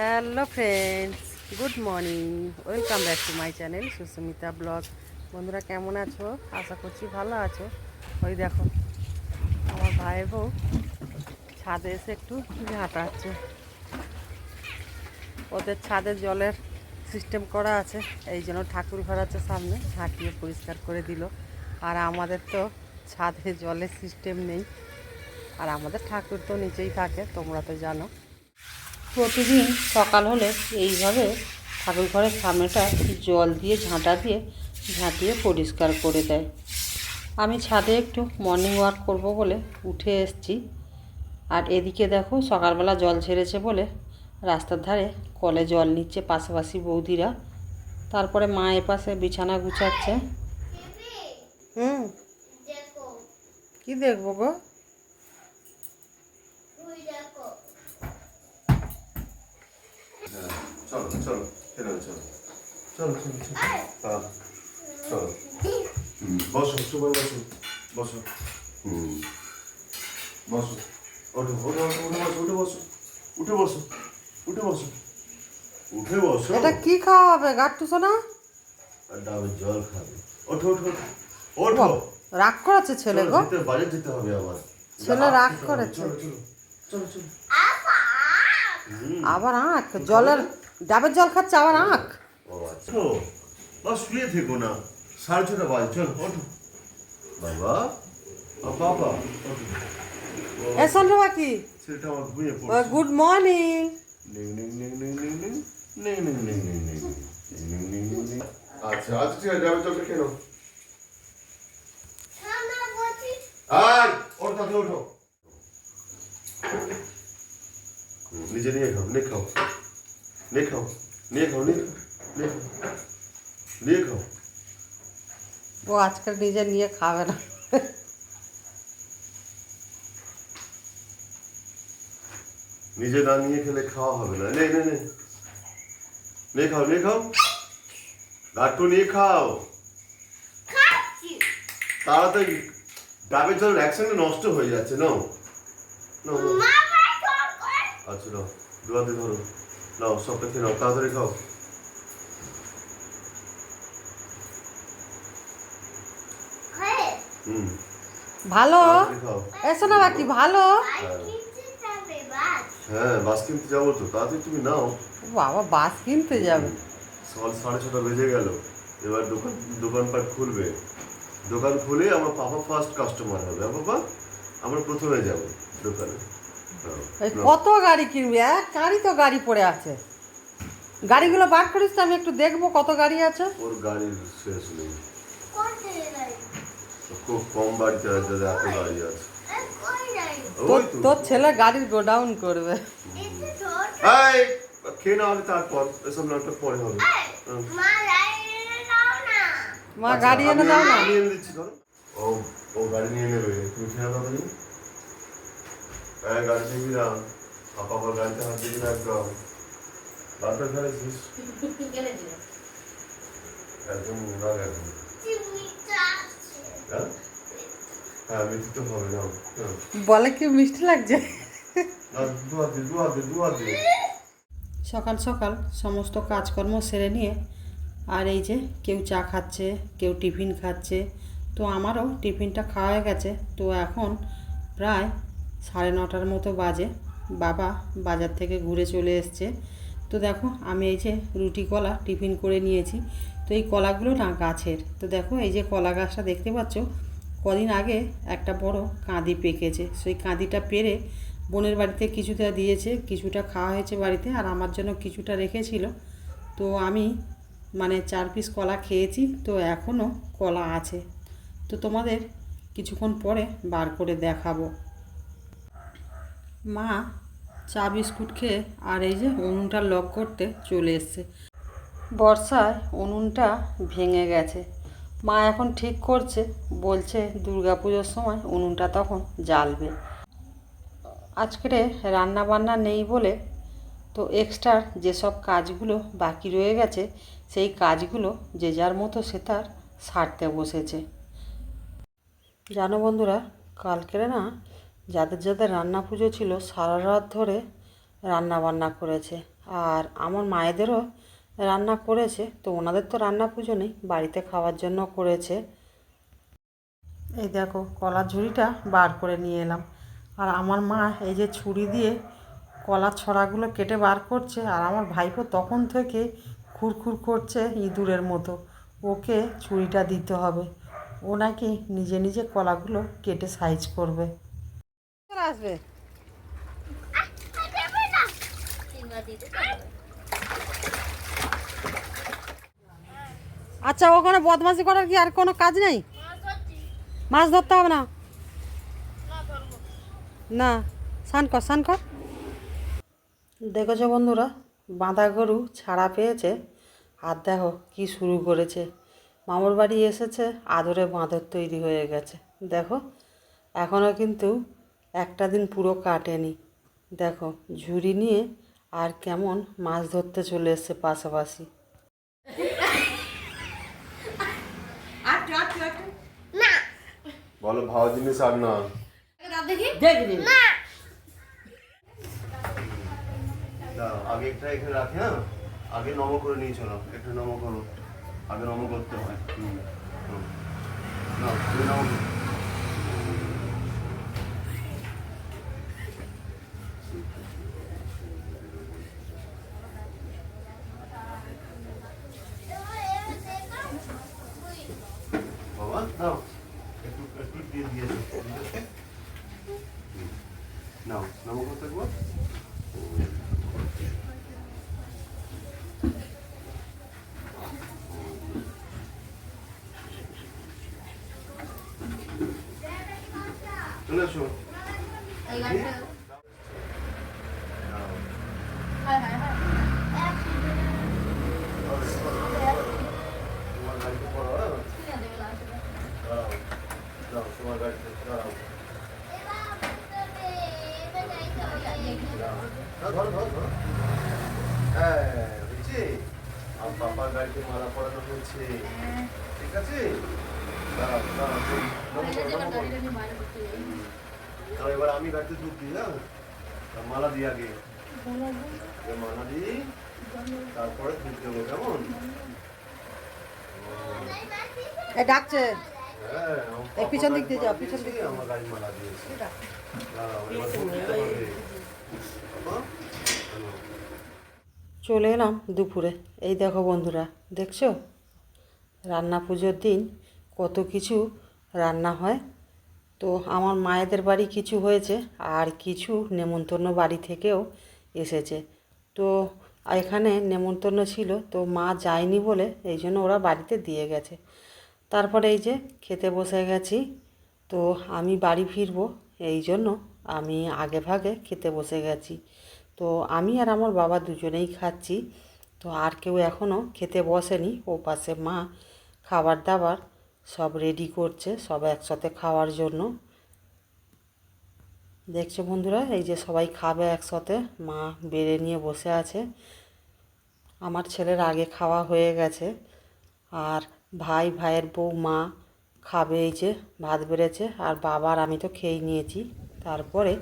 Hello friends good morning welcome back to my channel Susmita blog বন্ধুরা, কেমন আছো? আশা করছি ভালো আছো। ওই দেখো, আমার ভাই বউ ছাদে এসে একটু ঝাঁটাচ্ছে ওদের ছাদে জলের সিস্টেম করা আছে। এই জন্য ঠাকুর ঘর আছে সামনে ঝাঁটিয়ে পরিষ্কার করে দিল। আর আমাদের তো ছাদে জলের সিস্টেম নেই। আর আমাদের ঠাকুর তো নিচেই থাকে, তোমরা তো জানো। প্রতিদিন সকাল হলে এইভাবে ঠাকুর ঘরের সামনেটা জল দিয়ে ঝাঁটা দিয়ে ঝাঁটিয়ে পরিষ্কার করে দেয়। আমি ছাদে একটু মর্নিং ওয়াক করব বলে উঠে এসেছি। আর এদিকে দেখো সকালবেলা জল ছেড়েছে বলে রাস্তার ধারে কলে জল নিচ্ছে পাশাপাশি বৌদিরা। তারপরে মা এ পাশে বিছানা গুছাচ্ছে। হুম। কি দেখব গো? চলো চলো খেলে চলো চলো চলো চলো হ্যাঁ চলো বসো বসো হুম বসো ওঠো ওঠো ওঠো বসো উঠে বসো উঠে বসো উঠে বসো উঠে বসো এটা কি খাওয়া হবে গাট্টু সোনা আর ডাবের জল খাবে। ওঠো ওঠো ওঠো। রাগ করেছে ছেলে চলো, গো যেতে বাজার যেতে হবে আবার। ছেলে রাগ করেছে। চলো চলো চলো চলো। আবার আঁক জলের ডাবের জল খাচ্ছে আবার আঁক ও আচ্ছা শুয়ে থেকো না সাড়ে ছটা বাজে চলো ওঠো বাবা ও বাবা এ সন্ধ্যা বাকি ছেলেটা আমার ঘুমিয়ে পড়ছে গুড মর্নিং নিং নিং নিং নিং নিং নিং নিং নিং নিং নিং নিং নিং নিং নিং নিং আচ্ছা আচ্ছা ঠিক আছে যাবে চলতে কেন আমরা বলছি আয় ওঠো নিজে নিয়ে খাও নিয়ে খাও। নিয়ে খাও নিয়ে খাও নিয়ে খাও নিয়ে খাও। নিয়ে খাও ও আজকাল নিজে নিয়ে খাবে না। নিজে না নিয়ে খেলে খাওয়া হবে না। নে নে নে। নে খাও নে খাও। লাট্টু নিয়ে খাও। খাচ্ছি। তাড়াতাড়ি। ডাবের জল একসঙ্গে নষ্ট হয়ে যাচ্ছে নাও। নাও নাও। মা ভাই কল করে আচ্ছা নাও দুয়াতে ধরো। নাও সবটা খেয়ে নাও তাড়াতাড়ি খাও। হুম। ভালো? তাড়াতাড়ি খাও। এ সোনা বাকি ভালো? হ্যাঁ বাস কিনতে যাব তো তাড়াতাড়ি তুমি নাও। বাবা বাস কিনতে যাবে। সকাল সাড়ে ছটা বেজে গেল এবার দোকান দোকানপাট খুলবে। দোকান খুলে আমার পাপা ফার্স্ট কাস্টমার হবে। বাবা আমরা প্রথমে যাব দোকানে। কত গাড়ি কিনবি? এক গাড়ি তো গাড়ি পড়ে আছে। গাড়িগুলো বার করিস তো আমি একটু দেখব কত গাড়ি আছে। ওর গাড়ির শেষ নেই। খুব কম বাড়িতে আছে এত গাড়ি আছে। তোর তো। ছেলে গাড়ির গোডাউন করবে। এই, খেয়ে না হলে তারপর এসব নাটক পরে হবে। মা লাইনে মা আচ্ছা, গাড়ি এনে দাও না। ধরো। ও ও গাড়ি নিয়ে নেবে তুমি খেয়ে দাও হ্যাঁ গাড়ি না। গাড়িতে হাত দিবি না একদম। ফেলেছিস? একদম আছে হ্যাঁ? হ্যাঁ তো হবে না বলে কি মিষ্টি লাগছে? সকাল সকাল সমস্ত কাজকর্ম সেরে নিয়ে আর এই যে কেউ চা খাচ্ছে কেউ টিফিন খাচ্ছে। তো আমারও টিফিনটা খাওয়া হয়ে গেছে। তো এখন প্রায় সাড়ে নটার মতো বাজে। বাবা বাজার থেকে ঘুরে চলে এসছে। তো দেখো, আমি এই যে রুটি কলা টিফিন করে নিয়েছি। তো এই কলাগুলো না গাছের। তো দেখো, এই যে কলা গাছটা দেখতে পাচ্ছ, কদিন আগে একটা বড় কাঁদি পেকেছে। সেই কাঁদিটা পেরে বোনের বাড়িতে কিছুটা দিয়েছে, কিছুটা খাওয়া হয়েছে বাড়িতে আর আমার জন্য কিছুটা রেখেছিল। তো আমি মানে চার পিস কলা খেয়েছি, তো এখনও কলা আছে। তো তোমাদের কিছুক্ষণ পরে বার করে দেখাবো। মা চা বিস্কুট খেয়ে আর এই যে উনুনটা লক করতে চলে এসছে। বর্ষায় উনুনটা ভেঙে গেছে। মা এখন ঠিক করছে, বলছে দুর্গাপুজোর সময় উনুনটা তখন জ্বালবে। আজকে রান্না বান্না নেই বলে তো এক্সট্রা যেসব কাজগুলো বাকি রয়ে গেছে, সেই কাজগুলো যে যার মতো সে তার সারতে বসেছে। জানো বন্ধুরা, কালকের না যাদের যাদের রান্না পুজো ছিল সারা রাত ধরে রান্না বান্না করেছে। আর আমার মায়েদেরও রান্না করেছে, তো ওনাদের তো রান্না পুজো নেই, বাড়িতে খাওয়ার জন্য করেছে। এই দেখো, কলার ঝুড়িটা বার করে নিয়ে এলাম। আর আমার মা এই যে ছুরি দিয়ে কলার ছড়াগুলো কেটে বার করছে, আর আমার ভাইপো তখন থেকে খুরখুর করছে ইঁদুরের মতো। ওকে ছুরিটা দিতে হবে। ও নাকি নিজে নিজে কলাগুলো কেটে সাইজ করবে। আসবে? আচ্ছা ওখানে বদমাশি করার কি আর কোনো কাজ নেই? মাছ ধরতে হবে না? না। স্নান কর স্নান কর। দেখেছ বন্ধুরা বাঁধা গরু ছাড়া পেয়েছে। আর দেখো কি শুরু করেছে। মামুর বাড়ি এসেছে, আদরে বাঁদর তৈরি হয়ে গেছে। দেখো এখনও কিন্তু একটা দিন পুরো কাটেনি। দেখো ঝুড়ি নিয়ে আর কেমন মাছ ধরতে চলে এসছে পাশাপাশি। বলো ভালো জিনিস আর না। আগে একটা এখানে রাখি হ্যাঁ? আগে নম করে নিয়ে চলো একটু নম করো। আগে নম করতে হয়। হুম, হুম। তুমি নম করো। বাবা নাও একটু একটু দিয়ে দিয়েছ দিয়েছ? হুম। নাও নম করতে একবার চলে আসো তোমার গাড়িতে পড়ো হ্যাঁ? দাঁড়াও। দাও, তোমার গাড়িতে দাঁড়াও। দাও, ধরো, ধরো, ধরো। হ্যাঁ, হয়েছে? আমার পাপার গাড়িতে মালা পরানো হয়েছে ঠিক আছে এবার আমি গাড়িতে দুধ দিই তা মালা আগে মালা দিই তারপরে দুধ দেবো কেমন ডাকছে। হ্যাঁ, পিছন দিক দিয়ে যাও, পিছন দিক দিয়ে। আমার গাড়ি মালা দিয়েছে। চলে এলাম দুপুরে। এই দেখো বন্ধুরা দেখছ? রান্না পুজোর দিন কত কিছু রান্না হয়। তো আমার মায়েদের বাড়ি কিছু হয়েছে আর কিছু নেমন্তন্ন বাড়ি থেকেও এসেছে। তো এখানে নেমন্তন্ন ছিল, তো মা যায়নি বলে এই জন্য ওরা বাড়িতে দিয়ে গেছে। তারপরে এই যে খেতে বসে গেছি, তো আমি বাড়ি ফিরবো, এই জন্য আমি আগে ভাগে খেতে বসে গেছি। তো আমি আর আমার বাবা দুজনেই খাচ্ছি। তো আর কেউ এখনও খেতে বসেনি। ও পাশে মা খাবার দাবার সব রেডি করছে, সব একসাথে খাওয়ার জন্য। দেখছ বন্ধুরা, এই যে সবাই খাবে একসাথে। মা বেড়ে নিয়ে বসে আছে। আমার ছেলের আগে খাওয়া হয়ে গেছে। আর ভাই, ভাইয়ের বউ, মা খাবে এই যে, ভাত বেড়েছে। আর বাবার আমি তো খেয়ে নিয়েছি। তারপরে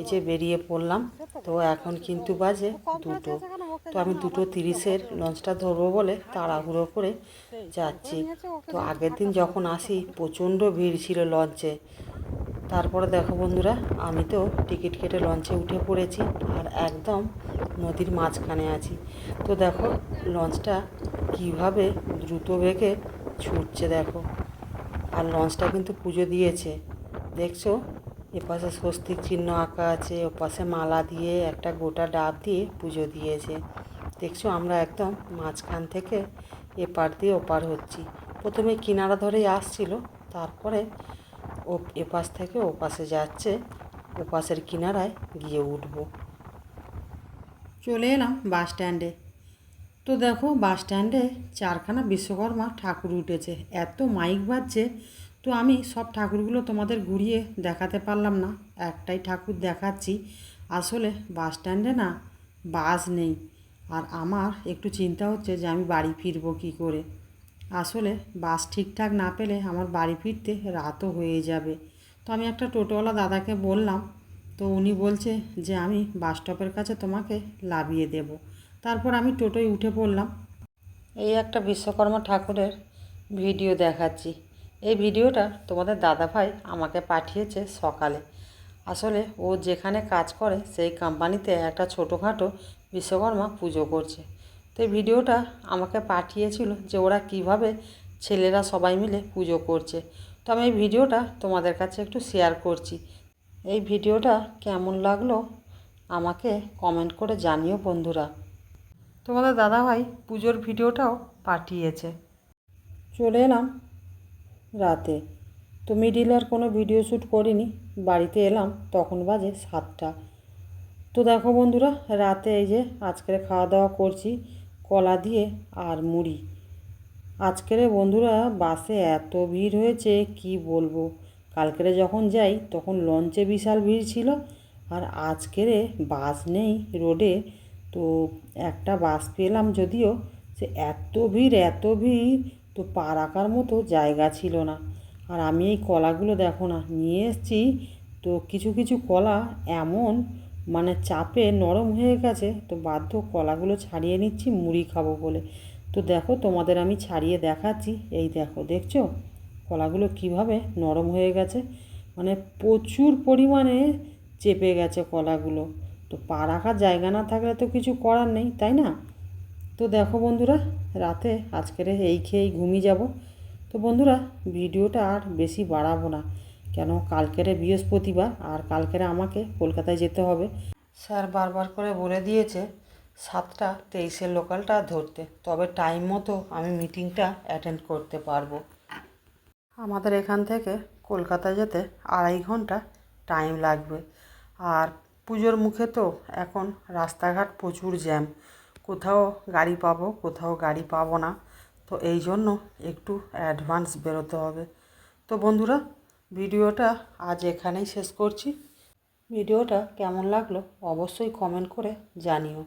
এই যে বেরিয়ে পড়লাম, তো এখন কিন্তু বাজে দুটো। তো আমি দুটো তিরিশের লঞ্চটা ধরবো বলে তাড়াহুড়ো করে যাচ্ছি। তো আগের দিন যখন আসি, প্রচণ্ড ভিড় ছিল লঞ্চে তারপরে দেখো বন্ধুরা, আমি তো টিকিট কেটে লঞ্চে উঠে পড়েছি আর একদম নদীর মাঝখানে আছি। তো দেখো লঞ্চটা কীভাবে দ্রুত বেগে ছুটছে দেখো। আর লঞ্চটা কিন্তু পুজো দিয়েছে। দেখছ? এপাশে স্বস্তিক চিহ্ন আঁকা আছে ওপাশে মালা দিয়ে একটা গোটা ডাব দিয়ে পুজো দিয়েছে। দেখছ, আমরা একদম মাঝখান থেকে এপার দিয়ে ওপার হচ্ছি। প্রথমে কিনারা ধরেই আসছিল, তারপরে ও এপাশ থেকে ওপাশে যাচ্ছে, ওপাশের কিনারায় গিয়ে উঠবো। চলে এলাম বাস স্ট্যান্ডে। তো দেখো, বাস স্ট্যান্ডে চারখানা বিশ্বকর্মা ঠাকুর উঠেছে। এত মাইক বাজছে তো আমি সব ঠাকুরগুলো তোমাদের ঘুরিয়ে দেখাতে পারলাম না। একটাই ঠাকুর দেখাচ্ছি। আসলে বাস স্ট্যান্ডে না বাস নেই। আর আমার একটু চিন্তা হচ্ছে যে আমি বাড়ি ফিরবো কী করে? আসলে বাস ঠিকঠাক না পেলে আমার বাড়ি ফিরতে রাতও হয়ে যাবে। তো আমি একটা টোটোওয়ালা দাদাকে বললাম, তো উনি বলছে যে আমি বাস স্টপের কাছে তোমাকে লাভিয়ে দেবো। তারপর আমি টোটোয় উঠে পড়লাম। এই একটা বিশ্বকর্মা ঠাকুরের ভিডিও দেখাচ্ছি। এই ভিডিওটা তোমাদের দাদাভাই আমাকে পাঠিয়েছে সকালে। আসলে ও যেখানে কাজ করে সেই কোম্পানিতে একটা ছোটোখাটো বিশ্বকর্মা পুজো করছে। তো এই ভিডিওটা আমাকে পাঠিয়েছিল যে ওরা কীভাবে ছেলেরা সবাই মিলে পুজো করছে। তো আমি এই ভিডিওটা তোমাদের কাছে একটু শেয়ার করছি। এই ভিডিওটা কেমন লাগল আমাকে কমেন্ট করে জানিও বন্ধুরা। তোমাদের দাদাভাই পুজোর ভিডিওটাও পাঠিয়েছে। চলে এলাম রাতে। তো মিডিল আর কোনো ভিডিও শ্যুট করিনি। বাড়িতে এলাম, তখন বাজে সাতটা। তো দেখো বন্ধুরা, রাতে এই যে আজকের খাওয়া দাওয়া করছি, কলা দিয়ে আর মুড়ি। আজকের বন্ধুরা, বাসে এত ভিড় হয়েছে, কি বলব? কালকেরে যখন যাই, তখন লঞ্চে বিশাল ভিড় ছিল, আর আজকের বাস নেই রোডে। তো একটা বাস পেলাম যদিও সে এত ভিড় এত ভিড় তো পা রাখার মতো জায়গা ছিল না। আর আমি এই কলাগুলো দেখো না, নিয়ে এসেছি। তো কিছু কিছু কলা এমন মানে চাপে নরম হয়ে গেছে, তো বাধ্য কলাগুলো ছাড়িয়ে নিচ্ছি, মুড়ি খাব বলে। তো দেখো তোমাদের আমি ছাড়িয়ে দেখাচ্ছি। এই দেখো, দেখছ? কলাগুলো কীভাবে নরম হয়ে গেছে? মানে প্রচুর পরিমাণে চেপে গেছে কলাগুলো। তো পা রাখার জায়গা না থাকলে তো কিছু করার নেই, তাই না? তো দেখো বন্ধুরা, রাতে আজকের এই খেয়েই ঘুমিয়ে যাব। তো বন্ধুরা, ভিডিওটা আর বেশি বাড়াবো না, কেন কালকেরে বৃহস্পতিবার আর কালকেরে আমাকে কলকাতায় যেতে হবে। স্যার বারবার করে বলে দিয়েছে, সাতটা তেইশের লোকালটা ধরতে, তবে টাইম মতো আমি মিটিংটা অ্যাটেন্ড করতে পারব। আমাদের এখান থেকে কলকাতা যেতে আড়াই ঘণ্টা টাইম লাগবে, আর পুজোর মুখে তো এখন রাস্তাঘাট প্রচুর জ্যাম। কোথাও গাড়ি পাবো, কোথাও গাড়ি পাবো না। তো এই জন্য একটু অ্যাডভান্স বেরোতে হবে। তো বন্ধুরা, ভিডিওটা আজ এখানেই শেষ করছি। ভিডিওটা কেমন লাগল অবশ্যই কমেন্ট করে জানিও।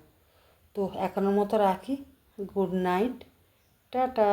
তো এখনের মতো রাখি। Good night. টাটা।